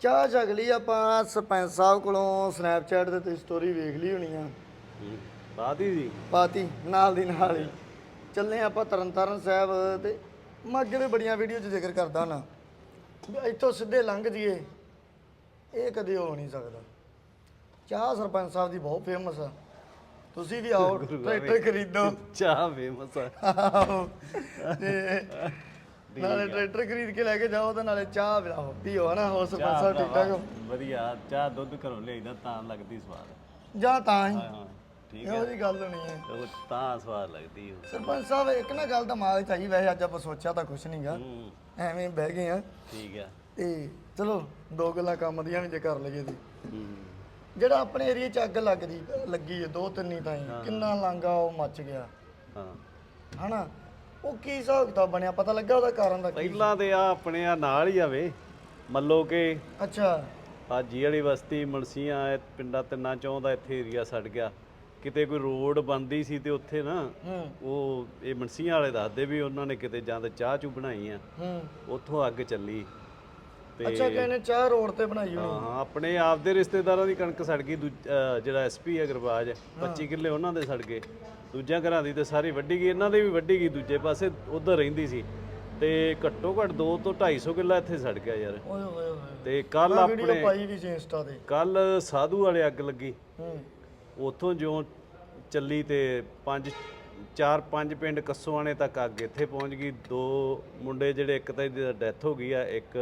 ਚਾਹ ਛਕ ਲਈ ਆਪਾਂ ਸਰਪੰਚ ਸਾਹਿਬ ਕੋਲੋਂ ਸਨੈਪਚੈਟ ਤੇ ਤੁਸੀਂ ਸਟੋਰੀ ਵੇਖ ਲਈ ਹੋਣੀ ਆ। ਬਾਤ ਸੀ? ਪਾਤੀ ਨਾਲ ਦੀ ਨਾਲ ਹੀ। ਚੱਲੇ ਆਪਾਂ ਤਰਨਤਾਰਨ ਸਾਹਿਬ ਤੇ। ਮੈਂ ਅੱਗੇ ਵੀ ਬੜੀਆਂ ਵੀਡੀਓ 'ਚ ਜ਼ਿਕਰ ਕਰਦਾ ਨਾ। ਇੱਥੋਂ ਸਿੱਧੇ ਲੰਘ ਜੀਏ ਇਹ ਕਦੇ ਹੋ ਨਹੀਂ ਸਕਦਾ। ਚਾਹ ਸਰਪੰਚ ਸਾਹਿਬ ਦੀ ਬਹੁਤ ਫੇਮਸ ਆ। ਤੁਸੀਂ ਵੀ ਆਓ ਟਰੈਕਟਰ ਖਰੀਦੋ। ਚਾਹ ਫੇਮਸ ਆ। ਆਹੋ। ਤੇ ਨਾਲੇ ਟਰੈਕਟਰ ਖਰੀਦ ਕੇ ਲੈ ਕੇ ਜਾਓ ਤੇ ਨਾਲੇ ਚਾਹ ਪਿਲਾਓ ਪੀਓ ਹਨਾ? ਹੋਰ ਸਰਪੰਚ ਸਾਹਿਬ ਠੀਕ ਹੋ? ਵਧੀਆ। ਚਾਹ ਦੁੱਧ ਘਰੋਂ ਲਿਆਈਦਾ ਤਾਂ ਲੱਗਦੀ ਸਵਾਦ। ਜਾਂ ਤਾਂ ਹੀ। ਹਾਂ ਹਾਂ। ਠੀਕ ਇਹੋ ਜੀ ਗੱਲ ਹੋਣੀ ਹੈ। ਉਹ ਤਾਂ ਸਵਾਦ ਲੱਗਦੀ ਉਹ ਸਰਪੰਚ ਸਾਹਿਬ ਇੱਕ ਨਾ ਗੱਲ ਦਿਮਾਗ 'ਚ ਆਈ ਵੈਸੇ ਅੱਜ ਆਪਾਂ ਸੋਚਿਆ ਤਾਂ ਕੁਛ ਨਹੀਂਗਾ ਹੂੰ। ਐਵੇਂ ਹੀ ਬਹਿ ਗਏ ਆ। ਠੀਕ ਆ। ਤੇ ਚਲੋ ਦੋ ਗੱਲਾਂ ਕੰਮ ਦੀਆਂ ਵੀ ਜੇ ਕਰ ਲਈਏ ਹੂੰ। ਜਿਹੜਾ ਆਪਣੇ ਏਰੀਆ 'ਚ ਅੱਗ ਲੱਗਦੀ ਲੱਗੀ ਹੈ ਦੋ ਤਿੰਨ ਹੀ ਤਾਂ ਹੀ। ਕਿੰਨਾ ਲਾਂਗਾ ਉਹ ਮੱਚ ਗਿਆ। ਹਾਂ। ਹਨਾ? ਉਹ ਕੀ ਹਿਸਾਬ ਕਿਤਾਬ ਬਣਿਆ? ਪਤਾ ਲੱਗਾ ਉਹਦਾ ਕਾਰਨ ਦਾ ਕੀ ਪਹਿਲਾਂ ਤੇ ਆ ਆਪਣੇ ਆ ਨਾਲ ਹੀ ਆਵੇ ਮੱਲੋ ਕੇ। ਅੱਛਾ। ਆ ਜੀ ਵਾਲੀ ਬਸਤੀ ਮਲਸੀਆਂ ਇਹ ਪਿੰਡਾਂ ਤਿੰਨਾਂ ਚੋਂ ਦਾ ਇੱਥੇ ਏਰੀਆ ਸੜ ਗਿਆ। ਕਿਤੇ ਕੋਈ ਰੋਡ ਬੰਦੀ ਸੀ ਤੇ ਉੱਥੇ ਨਾ ਹੂੰ। ਉਹ ਇਹ ਮਲਸੀਆਂ ਵਾਲੇ ਦੱਸਦੇ ਵੀ ਉਹਨਾਂ ਨੇ ਕਿਤੇ ਜਾਂ ਤਾਂ ਚਾਹ ਚੂ ਬਣਾਈ ਆ। ਹੂੰ। ਉੱਥੋਂ ਅੱਗ ਚੱਲੀ। ਤੇ ਅੱਛਾ ਕਹਿੰਦੇ ਚਾਹ ਰੋਡ ਤੇ ਬਣਾਈ ਹੋਣੀ ਹਾਂ। ਆਪਣੇ ਆਪ ਦੇ ਰਿਸ਼ਤੇਦਾਰਾਂ ਦੀ ਕਣਕ ਸੜ ਗਈ ਦੂਜ- ਅਹ ਜਿਹੜਾ ਐਸਪੀ ਹੈ ਗਰਬਾਜ 25 ਕਿੱਲੇ ਉਹਨਾਂ ਦੇ ਸੜ ਗਏ। ਦੂਜਿਆਂ ਘਰਾਂ ਦੀ ਤੇ ਸਾਰੀ ਵੱਢੀ ਗਈ ਇਹਨਾਂ ਦੀ ਵੀ ਵੱਢੀ ਗਈ ਦੂਜੇ ਪਾਸੇ ਉਧਰ ਰਹਿੰਦੀ ਸੀ। ਤੇ ਘੱਟੋ ਘੱਟ 2 ਤੋਂ 250 ਕਿੱਲਾ ਇੱਥੇ ਸੜ ਗਿਆ ਯਾਰ। ਓਏ ਓਏ ਓਏ। ਤੇ ਕੱਲ ਵੀਡੀਓ ਆਪਣੇ ਪਾਈ ਵੀ ਸੀ ਇੰਸਟਾ ਤੇ। ਕੱਲ ਸਾਧੂ ਵਾਲੇ ਅੱਗ ਲੱਗੀ। ਹੂੰ। ਉੱਥੋਂ ਜਿਉਂ ਚੱਲੀ ਤੇ ਪੰਜ ਚਾਰ ਪੰਜ ਪਿੰਡ ਕੱਸੋਆਣੇ ਤੱਕ ਅੱਗ ਇੱਥੇ ਪਹੁੰਚ ਗਈ। ਦੋ ਮੁੰਡੇ ਜਿਹੜੇ ਇੱਕ ਤਾਂ ਇਹਦੀ ਡੈਥ ਹੋ ਗਈ ਆ ਇੱਕ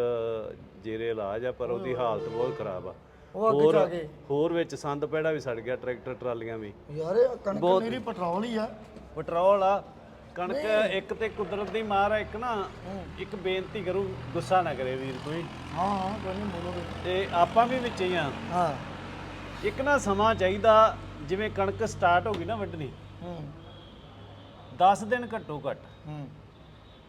ਜੇਰੇ ਇਲਾਜ ਆ ਪਰ ਉਹਦੀ ਹਾਲਤ ਬਹੁਤ ਖਰਾਬ ਆ। ਉਹ ਅੱਗ ਚ ਆ ਗਏ। ਹੋਰ ਵਿੱਚ ਸੰਦ ਪੈੜਾ ਵੀ ਸੜ ਗਿਆ ਟਰੈਕਟਰ ਟਰਾਲੀਆਂ ਵੀ। ਯਾਰ ਇਹ ਕਣਕ ਮੇਰੀ ਪੈਟਰੋਲ ਹੀ ਆ। ਪੈਟਰੋਲ ਆ। ਕਣਕ ਇੱਕ ਤੇ ਕੁਦਰਤ ਦੀ ਮਾਰ ਆ ਇੱਕ ਨਾ ਇੱਕ ਬੇਨਤੀ ਕਰੂ ਗੁੱਸਾ ਨਾ ਕਰੇ ਵੀਰ ਕੋਈ। ਹਾਂ ਹਾਂ ਕੋਈ ਨਹੀਂ ਬੋਲੋ ਤੇ ਆਪਾਂ ਵੀ ਵਿੱਚ ਹੀ ਆ। ਹਾਂ। ਇੱਕ ਨਾ ਸਮਾਂ ਚਾਹੀਦਾ ਜਿਵੇਂ ਕਣਕ ਸਟਾਰਟ ਹੋ ਗਈ ਨਾ ਵੱਢਣੀ। ਹੂੰ। 10 ਦਿਨ ਘੱਟੋ ਘੱਟ। ਹੂੰ।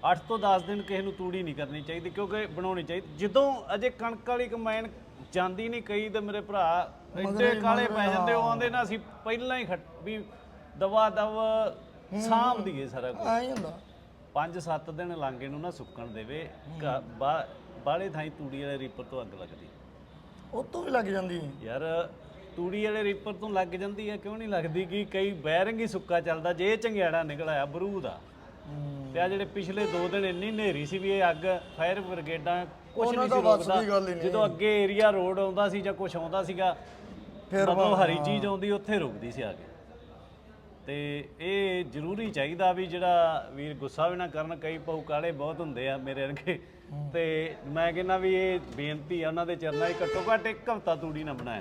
8 ਤੋਂ 10 ਦਿਨ ਕਿਸੇ ਨੂੰ ਤੂੜੀ ਨਹੀਂ ਕਰਨੀ ਚਾਹੀਦੀ ਕਿਉਂਕਿ ਬਣਾਉਣੀ ਚਾਹੀਦੀ। ਜਦੋਂ ਅਜੇ ਕਣਕ ਵਾਲੀ ਕੰਬਾਈਨ ਜਾਂਦੀ ਨਹੀਂ ਕਈ ਤੇ ਮੇਰੇ ਭਰਾ ਇੱਡੇ ਕਾਲੇ ਪੈ ਜਾਂਦੇ ਉਹ ਆਂਦੇ ਨਾ ਅਸੀਂ ਪਹਿਲਾਂ ਹੀ ਵੀ ਦਵਾ ਦਵ ਸਾਂਭ ਦਈਏ ਸਾਰਾ ਕੁਝ ਹੀ ਹੁੰਦਾ। 5-7 ਦਿਨ ਲਾਂਗੇ ਨੂੰ ਨਾ ਸੁੱਕਣ ਦੇਵੇ ਬਾਲੇ ਥਾਈ ਤੂੜੀ ਵਾਲੇ ਰੀਪਰ ਤੋਂ ਅੱਗ ਲੱਗਦੀ। ਉਹ ਤੋਂ ਵੀ ਲੱਗ ਜਾਂਦੀ। ਯਾਰ ਤੂੜੀ ਵਾਲੇ ਰੀਪਰ ਤੋਂ ਲੱਗ ਜਾਂਦੀ ਹੈ ਕਿਉਂ ਨਹੀਂ ਲੱਗਦੀ ਕਿ ਕਈ ਬੈਰਿੰਗ ਹੀ ਸੁੱਕਾ ਚੱਲਦਾ ਜੇ ਚੰਗਿਆੜਾ ਨਿਕਲ ਆਇਆ ਬਰੂਦ ਆ। ਤੇ ਆ ਜਿਹੜੇ ਪਿਛਲੇ 2 ਦਿਨ ਇੰਨੀ ਹਨੇਰੀ ਸੀ ਵੀ ਇਹ ਅੱਗ ਫਾਇਰ ਬ੍ਰਿਗੇਡਾਂ ਕੁਝ ਉਹਨਾਂ ਨਹੀਂ ਸੀ ਰੋਕਦਾ। ਦੀ ਗੱਲ ਹੀ ਨਹੀਂ। ਜਦੋਂ ਅੱਗੇ ਏਰੀਆ ਰੋਡ ਆਉਂਦਾ ਸੀ ਜਾਂ ਕੁਝ ਆਉਂਦਾ ਸੀਗਾ ਫਿਰ ਮਤਲਬ ਹਰੀ ਚੀਜ਼ ਆਉਂਦੀ ਉੱਥੇ ਰੁਕਦੀ ਸੀ ਆ ਕੇ ਤੇ ਇਹ ਜ਼ਰੂਰੀ ਚਾਹੀਦਾ ਵੀ ਜਿਹੜਾ ਵੀਰ ਗੁੱਸਾ ਵੀ ਨਾ ਕਰਨ ਕਈ ਪਉ ਕਾਲੇ ਬਹੁਤ ਹੁੰਦੇ ਆ ਮੇਰੇ ਵਰਗੇ। ਤੇ ਮੈਂ ਕਹਿੰਦਾ ਵੀ ਇਹ ਬੇਨਤੀ ਆ ਉਹਨਾਂ ਦੇ ਚਰਨਾਂ 'ਚ ਘੱਟੋ ਘੱਟ ਇੱਕ ਹਫਤਾ ਤੂੜੀ ਨਾ ਬਣਾਇਆ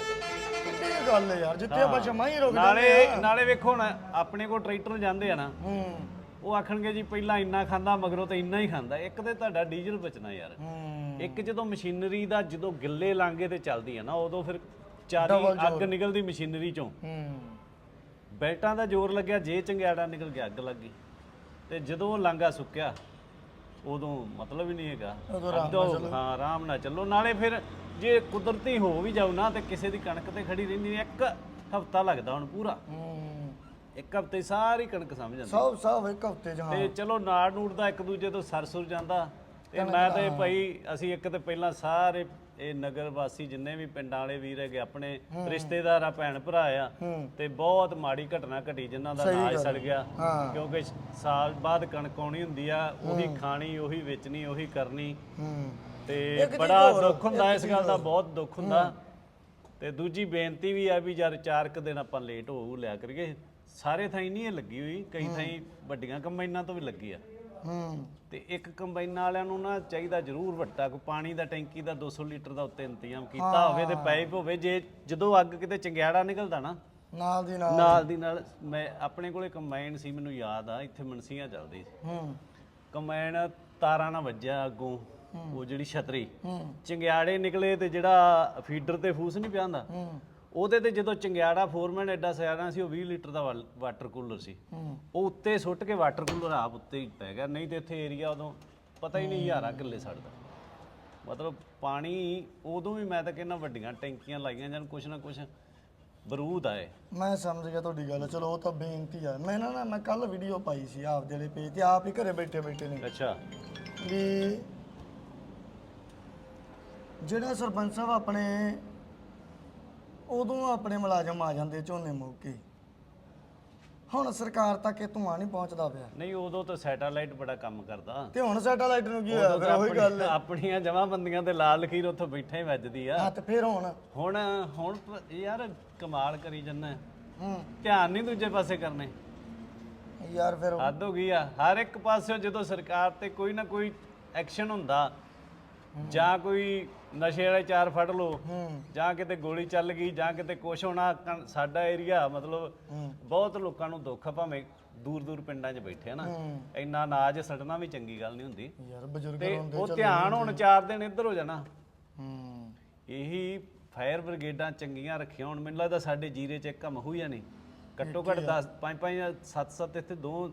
ਕਿੱਡੀ ਕੁ ਗੱਲ ਹੈ ਯਾਰ ਜਿੱਥੇ ਆਪਾਂ ਜਮਾ ਹੀ ਰੁਕ ਨਾਲੇ ਜਾਂਦੇ ਆ। ਨਾਲੇ ਵੇਖੋ ਹੁਣ ਆਪਣੇ ਕੋਲ ਟਰੈਕਟਰ ਜਾਂਦੇ ਆ ਨਾ ਹੂੰ। ਉਹ ਆਖਣਗੇ ਜੀ ਪਹਿਲਾਂ ਇੰਨਾ ਖਾਂਦਾ ਮਗਰੋਂ ਤਾਂ ਇੰਨਾ ਹੀ ਖਾਂਦਾ। ਇੱਕ ਤੇ ਤੁਹਾਡਾ ਡੀਜ਼ਲ ਬਚਣਾ ਯਾਰ। ਹੂੰ। ਇੱਕ ਜਦੋਂ ਮਸ਼ੀਨਰੀ ਦਾ ਜਦੋਂ ਗਿੱਲੇ ਲਾਂਗੇ ਤੇ ਚੱਲਦੀ ਆ ਨਾ ਉਦੋਂ ਫਿਰ ਚਾਰੀ ਅੱਗ ਨਿਕਲਦੀ ਮਸ਼ੀਨਰੀ ਚੋਂ। ਹੂੰ। ਬੈਲਟਾਂ ਦਾ ਜ਼ੋਰ ਲੱਗਿਆ ਜੇ ਚੰਗਿਆੜਾ ਨਿਕਲ ਗਿਆ ਅੱਗ ਲੱਗ ਗਈ। ਤੇ ਜਦੋਂ ਉਹ ਲਾਂਗਾ ਸੁੱਕਿਆ ਉਦੋਂ ਮਤਲਬ ਹੀ ਨਹੀਂ ਹੈਗਾ। ਉਦੋਂ ਅੱਧੋ- ਹਾਂ ਆਰਾਮ ਨਾਲ ਚੱਲੋ। ਨਾਲੇ ਫਿਰ ਜੇ ਕੁਦਰਤੀ ਹੋ ਵੀ ਜਾਊ ਨਾ ਤੇ ਕਿਸੇ ਦੀ ਕਣਕ ਤੇ ਖੜੀ ਰਹਿੰਦੀ ਨਹੀਂ ਇੱਕ ਹਫਤਾ ਲੱਗਦਾ ਹੁਣ ਪੂਰਾ। ਹੂੰ। ਇੱਕ ਹਫ਼ਤੇ ਸਾਰੀ ਕਣਕ ਸਮਝ ਜਾਂਦੀ। ਸਭ ਸਭ ਇੱਕ ਹਫ਼ਤੇ ਚ ਹਾਂ। ਤੇ ਚਲੋ ਨਾੜ ਨੂੜ ਦਾ ਇੱਕ ਦੂਜੇ ਤੋਂ ਸਰਸੁਰ ਜਾਂਦਾ। ਤੇ ਮੈਂ ਤੇ ਭਾਈ ਅਸੀਂ ਇੱਕ ਤੇ ਪਹਿਲਾਂ ਸਾਰੇ ਇਹ ਨਗਰ ਵਾਸੀ ਜਿੰਨੇ ਵੀ ਪਿੰਡਾਂ ਵਾਲੇ ਵੀਰ ਹੈਗੇ ਆਪਣੇ ਰਿਸ਼ਤੇਦਾਰ ਆ ਭੈਣ ਭਰਾ ਆ ਤੇ ਬਹੁਤ ਮਾੜੀ ਘਟਨਾ ਘਟੀ ਜਿਨ੍ਹਾਂ ਦਾ ਨਾਜ ਸੜ ਗਿਆ। ਕਿਉਂਕਿ ਸਾਲ ਬਾਅਦ ਕਣਕ ਆਉਣੀ ਹੁੰਦੀ ਆ ਉਹੀ ਖਾਣੀ ਉਹੀ ਵੇਚਣੀ ਉਹੀ ਕਰਨੀ। ਤੇ ਬੜਾ ਦੁੱਖ ਹੁੰਦਾ ਇਸ ਗੱਲ ਦਾ ਬਹੁਤ ਦੁੱਖ ਹੁੰਦਾ। ਤੇ ਦੂਜੀ ਬੇਨਤੀ ਵੀ ਆ ਵੀ ਯਾਰ ਚਾਰ ਕੁ ਦਿਨ ਆਪਾਂ ਲੇਟ ਹੋਊ ਲਿਆ ਕਰੀਏ। ਸਾਰੇ ਥਾਈਂ ਨਹੀਂ ਇਹ ਲੱਗੀ ਹੋਈ ਕਈ ਥਾਈਂ ਵੱਡੀਆਂ ਕੰਬਾਈਨਾਂ ਤੋਂ ਵੀ ਲੱਗੀ ਆ। ਹੂੰ। ਤੇ ਇੱਕ ਕੰਬਾਈਨਾਂ ਵਾਲਿਆਂ ਨੂੰ ਨਾ ਚਾਹੀਦਾ ਜ਼ਰੂਰ ਵੱਟਾ ਕੋ ਪਾਣੀ ਦਾ ਟੈਂਕੀ ਦਾ 200 ਲੀਟਰ ਦਾ ਉੱਤੇ ਇੰਤਜ਼ਾਮ ਕੀਤਾ ਹੋਵੇ ਤੇ ਪਾਈਪ ਹੋਵੇ ਜੇ ਜਦੋਂ ਅੱਗ ਕਿਤੇ ਚੰਗਿਆੜਾ ਨਿਕਲਦਾ ਨਾ। ਨਾਲ ਦੀ ਨਾਲ। ਨਾਲ ਦੀ ਨਾਲ ਮੈਂ ਆਪਣੇ ਕੋਲੇ ਕੰਬਾਈਨ ਸੀ ਮੈਨੂੰ ਯਾਦ ਆ ਇੱਥੇ ਮਨਸੀਆਂ ਚੱਲਦੀ ਸੀ। ਹੂੰ। ਕੰਬਾਈਨ ਤਾਰਾਂ ਨਾਲ ਵੱਜਿਆ ਅੱਗੋਂ ਉਹ ਜਿਹੜੀ ਛਤਰੀ। ਹੂੰ। ਚੰਗਿਆੜੇ ਨਿਕਲੇ ਤੇ ਜਿਹੜਾ ਫੀਡਰ ਤੇ ਫੂਸ ਨਹੀਂ ਪਿਆਂਦਾ ਹੂੰ। ਉਹਦੇ ਤੇ ਜਦੋਂ ਚੰਗਿਆੜਾ ਫੋਰਮੈਨ ਐਡਾ ਸਿਆਣਾ ਸੀ ਉਹ 20 ਲੀਟਰ ਦਾ ਵਾਟਰ ਕੂਲਰ ਸੀ। ਉਹ ਉੱਤੇ ਸੁੱਟ ਕੇ ਵਾਟਰ ਕੂਲਰ ਆਪ ਉੱਤੇ ਹੀ ਪੈ ਗਿਆ। ਨਹੀਂ ਤੇ ਇੱਥੇ ਏਰੀਆ ਉਦੋਂ ਪਤਾ ਹੀ ਨਹੀਂ ਹਜ਼ਾਰਾਂ ਕਿੱਲੇ ਸੜਦਾ। ਮਤਲਬ ਪਾਣੀ ਉਦੋਂ ਵੀ ਮੈਂ ਤਾਂ ਕਹਿੰਦਾ ਵੱਡੀਆਂ ਟੈਂਕੀਆਂ ਲਾਈਆਂ ਜਾਣ ਕੁਛ ਨਾ ਕੁਛ ਬਰੂਦ ਆਏ। ਮੈਂ ਸਮਝ ਗਿਆ ਤੁਹਾਡੀ ਗੱਲ। ਚਲੋ ਉਹ ਤਾਂ ਬੇਨਤੀ ਆ। ਮੈਂ ਨਾ ਨਾ ਮੈਂ ਕੱਲ ਵੀਡੀਓ ਪਾਈ ਸੀ ਆਪ ਜਿਹੜੇ ਪੇਜ ਤੇ ਆਪ ਹੀ ਘਰੇ ਬੈਠੇ ਬੈਠੇ ਨੇ। ਅੱਛਾ। ਵੀ ਜਿਹੜਾ ਸਰਪੰਚ ਸਾਹਿਬ ਆਪਣੇ ਉਦੋਂ ਆਪਣੇ ਮੁਲਾਜ਼ਮ ਆ ਜਾਂਦੇ ਝੋਨੇ ਮੌਕੇ। ਹੁਣ ਸਰਕਾਰ ਤੱਕ ਇਹ ਧੂਆਂ ਨਹੀਂ ਪਹੁੰਚਦਾ ਪਿਆ। ਨਹੀਂ ਉਦੋਂ ਤਾਂ ਸੈਟੇਲਾਈਟ ਬੜਾ ਕੰਮ ਕਰਦਾ। ਤੇ ਹੁਣ ਸੈਟੇਲਾਈਟ ਨੂੰ ਕੀ ਹੋਇਆ? ਫਿਰ ਉਹੀ ਗੱਲ ਆਪਣੀ- ਆਪਣੀਆਂ ਜਮਾਬੰਦੀਆਂ ਤੇ ਲਾਲ ਲਖੀਰ ਉੱਥੋਂ ਬੈਠੇ ਹੀ ਵੱਜਦੀ ਆ। ਹਾਂ ਤੇ ਫਿਰ ਹੁਣ? ਹੁਣ ਹੁਣ ਪ- ਯਾਰ ਕਮਾਲ ਕਰੀ ਜੰਨਾ ਹੂੰ। ਧਿਆਨ ਨਹੀਂ ਦੂਜੇ ਪਾਸੇ ਕਰਨੇ। ਯਾਰ ਫਿਰ ਹੱਦ ਹੋ ਗਈ ਆ। ਹਰ ਇੱਕ ਪਾਸਿਓਂ ਜਦੋਂ ਸਰਕਾਰ ਤੇ ਕੋਈ ਨਾ ਕੋਈ ਐਕਸ਼ਨ ਹੁੰਦਾ ਜਾਂ ਕੋਈ ਨਸ਼ੇ ਵਾਲੇ ਚਾਰ ਫੜ ਲੋ ਜਾਂ ਕਿਤੇ ਗੋਲੀ ਚੱਲ ਗਈ ਜਾਂ ਕਿਤੇ ਕੁਛ ਹੋਣਾ ਕਣ- ਸਾਡਾ ਏਰੀਆ ਮਤਲਬ ਬਹੁਤ ਲੋਕਾਂ ਨੂੰ ਦੁੱਖ ਆ ਭਾਵੇਂ ਦੂਰ ਦੂਰ ਪਿੰਡਾਂ 'ਚ ਬੈਠੇ ਆ ਨਾ। ਇੰਨਾ ਅਨਾਜ ਸੜਨਾ ਵੀ ਚੰਗੀ ਗੱਲ ਨਹੀਂ ਹੁੰਦੀ। ਯਾਰ ਬਜ਼ੁਰਗ ਤੇ ਹੁੰਦੇ ਉਹ ਧਿਆਨ ਹੁਣ ਚਾਰ ਦਿਨ ਇੱਧਰ ਹੋ ਜਾਣਾ। ਹੂੰ। ਇਹੀ ਫਾਇਰ ਬ੍ਰਿਗੇਡਾਂ ਚੰਗੀਆਂ ਰੱਖੀਆਂ ਹੁਣ। ਮੈਨੂੰ ਲੱਗਦਾ ਸਾਡੇ ਜੀਰੇ 'ਚ ਇੱਕ ਮਹੂ ਜਾਂ ਨਹੀਂ। ਘੱਟੋ ਘੱਟ 10 5 5 7 7 ਇੱਥੇ ਦੋ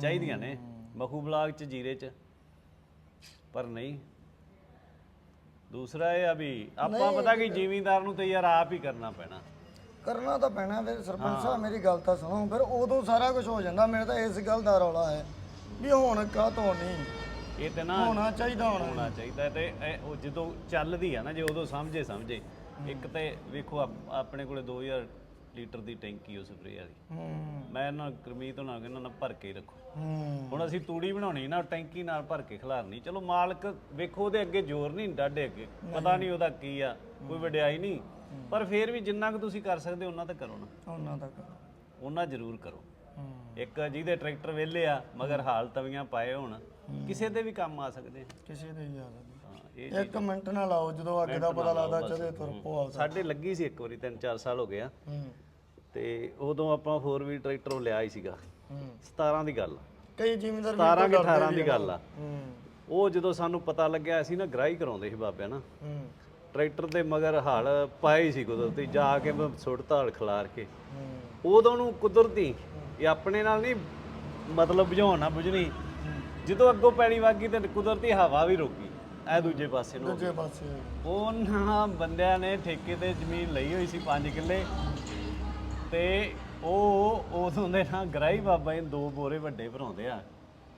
ਚਾਹੀਦੀਆਂ ਨੇ। ਮਹੂ ਬਲਾਕ 'ਚ ਜੀਰੇ 'ਚ। ਪਰ ਨਹੀਂ। ਦੂਸਰਾ ਇਹ ਆ ਵੀ ਆਪਾਂ ਪਤਾ ਕਿ ਜ਼ਿਮੀਂਦਾਰ ਨੂੰ ਤੇ ਯਾਰ ਆਪ ਹੀ ਕਰਨਾ ਪੈਣਾ। ਕਰਨਾ ਤਾਂ ਪੈਣਾ ਫਿਰ ਸਰਪੰਚ ਸਾਹਿਬ ਮੇਰੀ ਗੱਲ ਤਾਂ ਸੁਣੋ ਫਿਰ ਉਦੋਂ ਸਾਰਾ ਕੁਝ ਹੋ ਜਾਂਦਾ ਮੇਰੇ ਤਾਂ ਇਸ ਗੱਲ ਦਾ ਰੌਲਾ ਹੈ ਵੀ ਹੁਣ ਕਾਹ ਤੋਂ ਨਹੀਂ। ਇਹ ਤੇ ਨਾ ਹੋਣਾ ਚਾਹੀਦਾ ਹੁਣ। ਚਾਹੀਦਾ ਤੇ ਇਹ ਉਹ ਜਦੋਂ ਚੱਲਦੀ ਆ ਨਾ ਜੇ ਉਦੋਂ ਸਮਝੇ ਸਮਝੇ ਇੱਕ ਤੇ ਵੇਖੋ ਆਪ- ਆਪਣੇ ਕੋਲੇ 2000 ਲੀਟਰ ਦੀ ਟੈਂਕੀ ਉਹ ਸਪਰੇਅ ਵਾਲੀ। ਮੈਂ ਇਹਨਾਂ ਨੂੰ ਗੁਰਮੀਤ ਹੋਣਾ ਕਹਿੰਦਾ ਨਾ ਭਰ ਕੇ ਹੀ ਰੱਖੋ। ਹੁਣ ਅਸੀਂ ਤੂੜੀ ਬਣਾਉਣੀ ਨਾ ਟੈਂਕੀ ਨਾਲ ਭਰ ਕੇ ਖਿਲਾਰਨੀ। ਚਲੋ ਮਾਲਕ ਵੇਖੋ ਉਹਦੇ ਅੱਗੇ ਜ਼ੋਰ ਨਹੀਂ ਡਾਡੇ ਅੱਗੇ। ਪਤਾ ਨਹੀਂ ਉਹਦਾ ਕੀ ਆ ਕੋਈ ਵਡਿਆਈ ਨਹੀਂ। ਪਰ ਫੇਰ ਵੀ ਜਿੰਨਾ ਕੁ ਤੁਸੀਂ ਕਰ ਸਕਦੇ ਉਹਨਾਂ ਤਾਂ ਕਰੋ ਨਾ। ਉਹਨਾਂ ਤੱਕ ਉਹਨਾਂ ਜ਼ਰੂਰ ਕਰੋ। ਇੱਕ ਜਿਹਦੇ ਟਰੈਕਟਰ ਵਿਹਲੇ ਆ ਮਗਰ ਹਾਲ ਤਵੀਆਂ ਪਾਏ ਹੋਣ ਕਿਸੇ ਦੇ ਵੀ ਕੰਮ ਆ ਸਕਦੇ ਆ। ਕਿਸੇ ਦੇ ਨਹੀਂ ਹਾਂ, ਇਹ ਇੱਕ ਮਿੰਟ ਨਾ ਲਾਓ ਜਦੋਂ ਅੱਗ ਦਾ ਪਤਾ ਲੱਗਦਾ ਚਲੇ ਤੁਰ ਪੋ ਸਾਡੇ ਲੱਗੀ ਸੀ ਇੱਕ ਵਾਰੀ 3-4 ਸਾਲ ਹੋ ਗਿਆ ਹੂੰ। ਤੇ ਉਦੋਂ ਆਪਾਂ 4 ਟਰੈਕਟਰ ਲਿਆ ਹੀ ਸੀਗਾ। ਹੂੰ। 17 ਦੀ ਗੱਲ ਕਈ ਜ਼ਿਮੀਂਦਾਰ 17 ਕਿ 18 ਦੀ ਗੱਲ ਆ। ਉਹ ਜਦੋਂ ਸਾਨੂੰ ਪਤਾ ਲੱਗਿਆ ਅਸੀਂ ਨਾ ਗ੍ਰਾਈ ਕਰਾਉਂਦੇ ਸੀ ਬਾਬਿਆਂ ਨਾ ਟਰੈਕਟਰ ਦੇ ਮਗਰ ਹਲ ਪਾਏ ਸੀ ਕੁਦਰਤੀ ਜਾ ਕੇ ਮੈਂ ਸੁੱਟ ਧਾਲ ਖਿਲਾਰ ਕੇ। ਉਦੋਂ ਨੂੰ ਕੁਦਰਤੀ ਇਹ ਆਪਣੇ ਨਾਲ ਨਹੀਂ ਮਤਲਬ ਬੁਝਾਉਣਾ ਬੁਝਣੀ। ਜਦੋਂ ਅੱਗੋਂ ਪੈਣੀ ਵਾਗੀ ਤੇ ਕੁਦਰਤੀ ਹਵਾ ਵੀ ਰੁਕੀ ਐ ਦੂਜੇ ਪਾਸੇ ਨੂੰ ਦੂਜੇ ਪਾਸੇ। ਉਹਨਾਂ ਬੰਦਿਆਂ ਨੇ ਠੇਕੇ ਤੇ ਜ਼ਮੀਨ ਲਈ ਹੋਈ ਸੀ 5 ਕਿੱਲੇ। ਤੇ ਉਹ ਉਦੋਂ ਦੇ ਨਾਲ ਗਰਾਈ ਬਾਬਾ ਜੀ ਦੋ ਬੋਰੇ ਵੱਡੇ ਭਰਾਉਂਦੇ ਆ।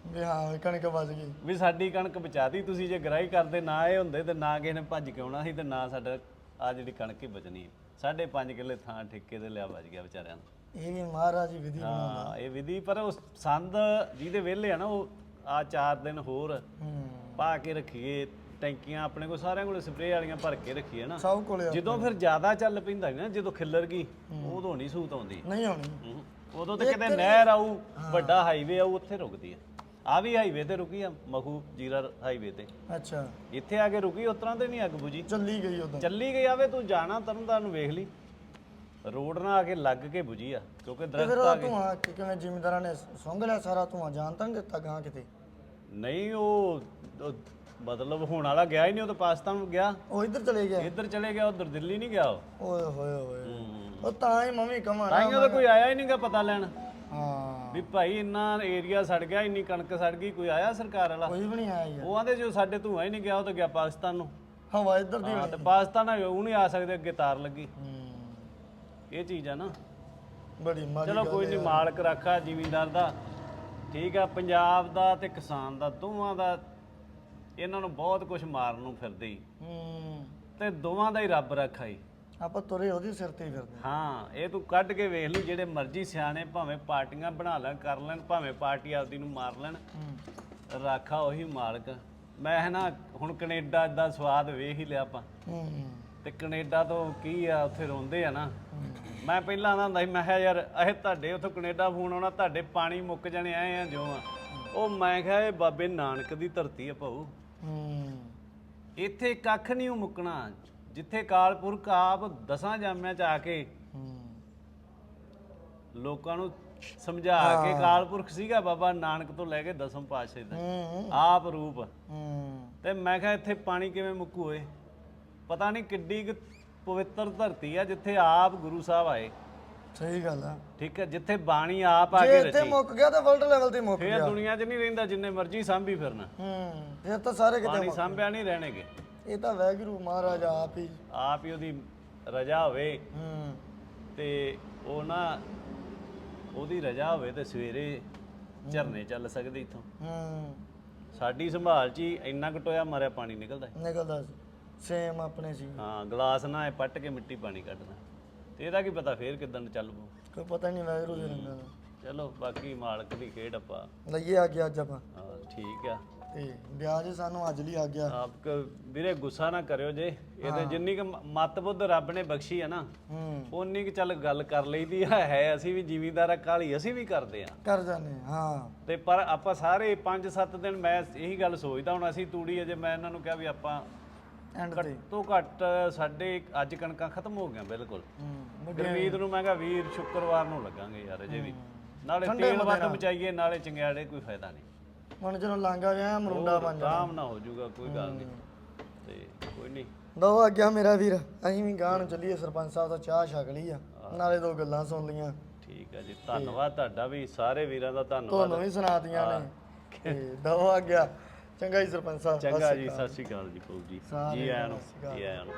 ਵੀ ਹਾਂ ਵੀ ਕਣਕ ਵੱਜ ਗਈ। ਵੀ ਸਾਡੀ ਕਣਕ ਬਚਾਤੀ ਤੁਸੀਂ ਜੇ ਗਰਾਈ ਕਰਦੇ ਨਾ ਇਹ ਹੁੰਦੇ ਤੇ ਨਾ ਕਿਸੇ ਨੇ ਭੱਜ ਕੇ ਆਉਣਾ ਸੀ ਤੇ ਨਾ ਸਾਡਾ ਆ ਜਿਹੜੀ ਕਣਕ ਹੀ ਬਚਣੀ ਸਾਢੇ ਪੰਜ ਕਿੱਲੇ ਥਾਂ ਠੇਕੇ ਤੇ ਲਿਆ ਬਚ ਗਿਆ ਵਿਚਾਰਿਆਂ ਦਾ ਇਹ ਵੀ ਮਹਾਰਾਜ ਜੀ ਵਿਧੀ ਹਾਂ ਇਹ ਵਿਧੀ ਪਰ ਉਹ ਸੰਦ ਜਿਹਦੇ ਵਿਹਲੇ ਆ ਨਾ ਉਹ ਆ ਚਾਰ ਦਿਨ ਹੋਰ ਹੂੰ। ਪਾ ਕੇ ਰੱਖੀਏ ਟੈਂਕੀਆਂ ਆਪਣੇ ਕੋਲ ਸਾਰਿਆਂ ਕੋਲ ਸਪਰੇਅ ਵਾਲੀਆਂ ਭਰ ਕੇ ਰੱਖੀਏ ਨਾ। ਸਭ ਕੋਲੇ ਆ। ਜਦੋਂ ਫਿਰ ਜ਼ਿਆਦਾ ਚੱਲ ਪੈਂਦਾ ਨਾ ਜਦੋਂ ਖਿੱਲਰ ਗਈ ਉਦੋਂ ਨਹੀਂ ਸੂਤ ਆਉਂਦੀ। ਨਹੀਂ ਹੂੰ। ਉਦੋਂ ਤੇ ਕਿਤੇ ਨਹਿਰ ਆਊ ਵੱਡਾ ਹਾਈਵੇ ਆਊ ਉੱਥੇ ਰੁਕਦੀ ਆ। ਆ ਵੀ ਹਾਈਵੇ ਤੇ ਰੁਕੀ ਆ ਮਖੂ ਜੀਰਾ ਹਾਈਵੇ ਤੇ। ਅੱਛਾ। ਇੱਥੇ ਆ ਕੇ ਰੁਕੀ ਉਸ ਤਰ੍ਹਾਂ ਤੇ ਨਹੀਂ ਅੱਗ ਬੁਝੀ। ਚੱਲੀ ਗਈ ਉਦੋਂ। ਚੱਲੀ ਗਈ ਆਵੇ ਤੂੰ ਜਾਣਾ ਤਰਨਤਾਰਨ ਨੂੰ ਵੇਖ ਲਈ। ਰੋਡ ਨਾਲ ਆ ਕੇ ਲੱਗ ਕੇ ਬੁਝੀ ਆ ਕਿਉਂਕਿ ਤੇ ਦਰਖਤ ਫਿਰ ਆ ਉਹ ਧੂਆਂ ਕਿ- ਕਿਵੇਂ ਜ਼ਿਮੀਂਦਾਰਾਂ ਨੇ ਸੁੰਘ ਲਿਆ ਸਾਰਾ ਧੂਆਂ ਜਾਣ ਤਾਂ ਨਹੀਂ ਦਿੱਤਾ ਗਾਂ ਕਿਤੇ? ਨਹੀਂ ਉਹ ਉਹ ਮਤਲਬ ਹੁਣ ਵਾਲਾ ਗਿਆ ਹੀ ਨਹੀਂ ਉਹ ਤਾਂ ਪਾਕਿਸਤਾਨ ਨੂੰ ਗਿਆ। ਉਹ ਇੱਧਰ ਚਲੇ ਗਿਆ। ਇੱਧਰ ਚਲੇ ਗਿਆ ਉਧਰ ਦਿੱਲੀ ਨਹੀਂ ਗਿਆ ਉਹ। ਓਏ ਹੋਏ ਹੋਏ। ਉਹ ਤਾਂ ਹੀ ਮੰਮੀ ਕਮਾਂ ਤਾਈਆਂ ਤਾਂ ਕੋਈ ਆਇਆ ਹੀ ਨਹੀਂਗਾ ਪਤਾ ਲੈਣ। ਹਾਂ। ਵੀ ਭਾਈ ਇੰਨਾ ਏਰੀਆ ਸੜ ਗਿਆ ਇੰਨੀ ਕਣਕ ਸੜ ਗਈ ਕੋਈ ਆਇਆ ਸਰਕਾਰ ਵਾਲਾ? ਕੋਈ ਵੀ ਨਹੀਂ ਆਇਆ ਯਾਰ ਉਹ ਆਂਦੇ ਜੋ ਸਾਡੇ ਧੂਆਂ ਹੀ ਨਹੀਂ ਗਿਆ ਉਹ ਤਾਂ ਗਿਆ ਪਾਕਿਸਤਾਨ ਨੂੰ। ਹਵਾ ਇੱਧਰ ਦੀ ਹਾਂ ਤੇ ਪਾਕਿਸਤਾਨ ਆ ਉਹ ਨਹੀਂ ਆ ਸਕਦੇ ਅੱਗੇ ਤਾਰ ਲੱਗੀ। ਇਹ ਚੀਜ਼ ਆ ਨਾ। ਬੜੀ ਮਾੜੀ ਚਲੋ ਕੋਈ ਨਹੀਂ ਮਾਲਕ ਰੱਖਾ ਜ਼ਿਮੀਂਦਾਰ ਦਾ। ਠੀਕ ਆ ਪੰਜਾਬ ਦਾ ਤੇ ਕਿਸਾਨ ਦਾ ਦੋਵਾਂ ਦਾ ਇਹਨਾਂ ਨੂੰ ਬਹੁਤ ਕੁਝ ਮਾਰਨ ਨੂੰ ਫਿਰਦੇ ਹੀ ਹੂੰ। ਤੇ ਦੋਵਾਂ ਦਾ ਹੀ ਰੱਬ ਰੱਖਾ ਹੀ ਆਪਾਂ ਤੁਰੇ ਉਹਦੀ ਸਿਰ ਤੇ ਹੀ ਫਿਰਦੇ ਹਾਂ। ਇਹ ਤੂੰ ਕੱਢ ਕੇ ਵੇਖ ਲਈ ਜਿਹੜੇ ਮਰਜ਼ੀ ਸਿਆਣੇ ਭਾਵੇਂ ਪਾਰਟੀਆਂ ਬਣਾ ਲੈਣ ਕਰ ਲੈਣ ਭਾਵੇਂ ਪਾਰਟੀ ਆਪਦੀ ਨੂੰ ਮਾਰ ਲੈਣ। ਹੂੰ। ਰਾਖਾ ਉਹੀ ਮਾਲਕ। ਮੈਂ ਨਾ ਹੁਣ ਕੈਨੇਡਾ ਦਾ ਸਵਾਦ ਵੇਖ ਹੀ ਲਿਆ ਆਪਾਂ। ਹੂੰ ਤੇ ਕੈਨੇਡਾ ਤੋਂ ਕੀ ਆ ਉੱਥੇ ਰੋਂਦੇ ਆ ਨਾ। ਮੈਂ ਪਹਿਲਾਂ ਆਂਦਾ ਹੁੰਦਾ ਸੀ ਮੈਂ ਕਿਹਾ ਯਾਰ ਇਹ ਤੁਹਾਡੇ ਉੱਥੋਂ ਕੈਨੇਡਾ ਫੋਨ ਆਉਣਾ ਤੁਹਾਡੇ ਪਾਣੀ ਮੁੱਕ ਜਾਣੇ ਆਏ ਆ ਜੋ ਆ। ਉਹ ਮੈਂ ਕਿਹਾ ਇਹ ਬਾਬੇ ਨਾਨਕ ਦੀ ਧਰਤੀ ਆ ਭਾਊ। ਇੱਥੇ ਕੱਖ ਨਹੀਂ ਉਹ ਮੁੱਕਣਾ। ਜਿੱਥੇ ਕਾਲਪੁਰਖ ਆਪ ਦਸਾਂ ਜਾਮਿਆਂ ਚ ਆ ਕੇ ਲੋਕਾਂ ਨੂੰ ਸਮਝਾ ਕੇ ਕਾਲਪੁਰਖ ਸੀਗਾ ਬਾਬਾ ਨਾਨਕ ਤੋਂ ਲੈ ਕੇ ਦਸਮ ਪਾਤਸ਼ਾਹ ਦਾ ਆਪ ਰੂਪ। ਤੇ ਮੈਂ ਕਿਹਾ ਇੱਥੇ ਪਾਣੀ ਕਿਵੇਂ ਮੁੱਕੂ ਓਏ? ਪਤਾ ਨਹੀਂ ਕਿੱਡੀ ਪਵਿੱਤਰ ਧਰਤੀ ਆ ਜਿੱਥੇ ਆਪ ਗੁਰੂ ਸਾਹਿਬ ਆਏ। ਸਹੀ ਗੱਲ ਆ। ਠੀਕ ਹੈ ਜਿੱਥੇ ਬਾਣੀ ਆਪ ਆ ਜੇ ਕੇ ਇੱਥੇ ਰਚੀ ਮੁੱਕ ਗਿਆ ਤਾਂ ਵਰਲਡ ਲੈਵਲ ਤੇ ਮੁੱਕ ਫੇਰ ਗਿਆ। ਦੁਨੀਆ 'ਚ ਨਹੀਂ ਰਹਿੰਦਾ ਜਿੰਨੇ ਮਰਜ਼ੀ ਸਾਂਭੀ ਫਿਰਨਾ। ਹੂੰ ਫਿਰ ਤਾਂ ਸਾਰੇ ਕਿਤੇ ਪਾਣੀ ਸਾਂਭਿਆ ਨਹੀਂ ਰਹਿਣਗੇ। ਇਹ ਤਾਂ ਵੈਗਰੂ ਮਹਾਰਾਜ ਆਪ ਹੀ। ਆਪ ਹੀ ਉਹਦੀ ਰਜਾ ਹੋਵੇ। ਹੂੰ। ਤੇ ਉਹ ਨਾ ਉਹਦੀ ਰਜਾ ਹੋਵੇ ਤੇ ਸਵੇਰੇ ਝਰਨੇ ਚੱਲ ਸਕਦੇ ਇਥੋਂ। ਹੂੰ। ਸਾਡੀ ਸੰਭਾਲ 'ਚ ਹੀ ਇੰਨਾ ਕਟੋਇਆ ਮਾਰਿਆ ਪਾਣੀ ਨਿਕਲਦਾ। ਹੈ। ਨਿਕਲਦਾ ਸੀ। ਸੇਮ ਆਪਣੇ ਸੀ। ਹਾਂ ਗਲਾਸ ਨਾ ਇਹ ਪੱਟ ਕੇ ਮਿੱਟੀ ਪਾਣੀ ਕੱਢਣਾ ਤੇ ਇਹਦਾ ਕੀ ਪਤਾ ਫੇਰ ਕਿਦਾਂ ਚੱਲ ਪਊ? ਕੋਈ ਪਤਾ ਨਹੀਂ ਵੈਰੂ ਦੇ ਰੰਗਾਂ ਦਾ ਚਲੋ ਬਾਕੀ ਮਾਲਕ ਦੀ ਖੇਡ ਆਪਾਂ ਲਈਏ ਆ ਗਿਆ ਅੱਜ ਆਪਾਂ। ਹਾਂ, ਠੀਕ ਆ। ਤੇ ਵਿਆਜ ਸਾਨੂੰ ਅੱਜ ਲਈ ਆ ਗਿਆ। ਆਪ ਵੀਰੇ ਗੁੱਸਾ ਨਾ ਕਰਿਓ ਜੇ। ਇਹਦੇ ਜਿੰਨੀ ਕੁ ਮ- ਮੱਤ ਬੁੱਧ ਰੱਬ ਨੇ ਬਖਸ਼ੀ ਆ ਨਾ ਹੂੰ। ਉਨੀ ਕੁ ਚੱਲ ਗੱਲ ਕਰ ਲਈਦੀ ਆ। ਹੈ ਅਸੀਂ ਵੀ ਜ਼ਿਮੀਂਦਾਰ ਕਾਲੀ ਅਸੀਂ ਵੀ ਕਰਦੇ ਆ। ਕਰ ਜਾਨੇ ਹਾਂ। ਤੇ ਪਰ ਆਪਾਂ ਸਾਰੇ 5-7 ਦਿਨ ਮੈਂ ਇਹੀ ਗੱਲ ਸੋਚਦਾ ਹੁਣ ਅਸੀਂ ਤੂੜੀ ਅਜੇ ਮੈਂ ਇਹਨਾਂ ਨੂੰ ਕਿਹਾ ਵੀ ਆਪਾਂ ਤੇ। ਤੋਂ ਘੱਟ ਸਾਡੇ ਅੱਜ ਕਣਕਾਂ ਖਤਮ ਹੋ ਗਈਆਂ ਬਿਲਕੁਲ। ਗੁਰਮੀਤ ਨੂੰ ਮੈਂ ਕਿਹਾ ਵੀਰ ਸ਼ੁੱਕਰਵਾਰ ਨੂੰ ਲੱਗਾਂਗੇ ਯਾਰ ਅਜੇ ਵੀ। ਨਾਲੇ ਤੇਲ ਵੱਧ ਬਚਾਈਏ ਨਾਲੇ ਚੰਗਿਆੜੇ ਕੋਈ ਫਾਇਦਾ ਨਹੀਂ। ਹੁਣ ਜਦੋਂ ਲਾਂਗਾ ਗਿਆ ਮਰੁੰਡਾ ਬਣ ਜਾ ਆਰਾਮ ਨਾ ਹੋ ਜਾਊਗਾ ਕੋਈ ਗੱਲ ਨਹੀਂ। ਤੇ ਕੋਈ ਨਹੀਂ। ਦੋ ਆ ਗਿਆ ਮੇਰਾ ਵੀਰ ਅਸੀਂ ਵੀ ਗਾਂ ਨੂੰ ਚੱਲੀਏ ਸਰਪੰਚ ਸਾਹਿਬ ਤੋਂ ਚਾਹ ਛਕ ਲਈ ਆ। ਨਾਲੇ ਦੋ ਗੱਲਾਂ ਸੁਣ ਲੀਆਂ ਠੀਕ ਹੈ ਜੀ ਧੰਨਵਾਦ ਤੁਹਾਡਾ ਵੀ ਸਾਰੇ ਵੀਰਾਂ ਦਾ ਧੰਨਵਾਦ। ਤੁਹਾਨੂੰ ਵੀ ਸੁਣਾਤੀਆਂ ਨੇ। ਤੇ ਦੋ ਆ। ਗਿਆ ਚੰਗਾ ਜੀ ਸਰਪੰਚ ਸਾਹਿਬ ਚੰਗਾ ਜੀ ਸਤਿ ਸ਼੍ਰੀ ਅਕਾਲ ਜੀ ਪਊ ਜੀ ਸਾਰਿਆਂ ਜੀ ਆਇਆਂ ਨੂੰ ਨੂੰ ਸਤਿ ਸ਼੍ਰੀ ਅਕਾਲ। ਜੀ ਆਇਆਂ ਨੂੰ।